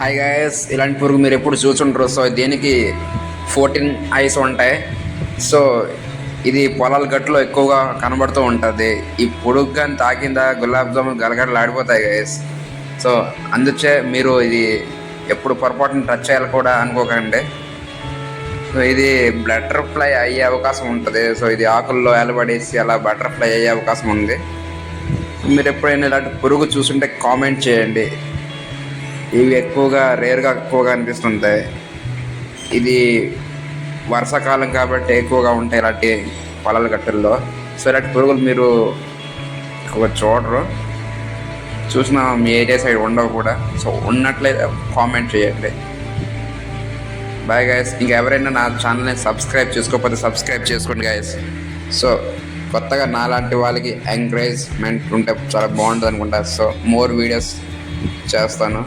Hi guys ఇలాంటి పురుగు మీరు ఎప్పుడు చూసుంటారు. సో దీనికి ఫోర్టీన్ ఐస్ ఉంటాయి. సో ఇది పొలాల గట్టులో ఎక్కువగా కనబడుతూ ఉంటుంది. ఈ పొడుగు కానీ తాకిందా గులాబ్ జామున్ గలగడలు ఆడిపోతాయి గాయస్ సో అందుచే మీరు ఇది ఎప్పుడు పొరపాటున టచ్ చేయాలి కూడా అనుకోకండి. సో ఇది బటర్ఫ్లై అయ్యే అవకాశం ఉంటుంది. సో ఇది ఆకుల్లో ఎలబడేసి అలా బటర్ఫ్లై అయ్యే అవకాశం ఉంది. మీరు ఎప్పుడైనా ఇలాంటి పురుగు చూసుంటే కామెంట్ చేయండి. ఇవి ఎక్కువగా రేర్గా ఎక్కువగా అనిపిస్తుంటాయి. ఇది వర్షాకాలం కాబట్టి ఎక్కువగా ఉంటాయి ఇలాంటి పొలాల గట్టల్లో. సో ఇలాంటి పురుగులు మీరు ఎక్కువ చూడరు. చూసిన మీ ఏరియా సైడ్ ఉండవు కూడా. సో ఉన్నట్లయితే కామెంట్ చేయండి. బాయ్ గాయస్ ఇంకెవరైనా నా ఛానల్ని సబ్స్క్రైబ్ చేసుకోకపోతే సబ్స్క్రైబ్ చేసుకోండి గాయస్ సో కొత్తగా నాలాంటి వాళ్ళకి ఎంకరేజ్మెంట్ ఉంటే చాలా బాగుంటుంది అనుకుంటా. సో మోర్ వీడియోస్ చేస్తాను.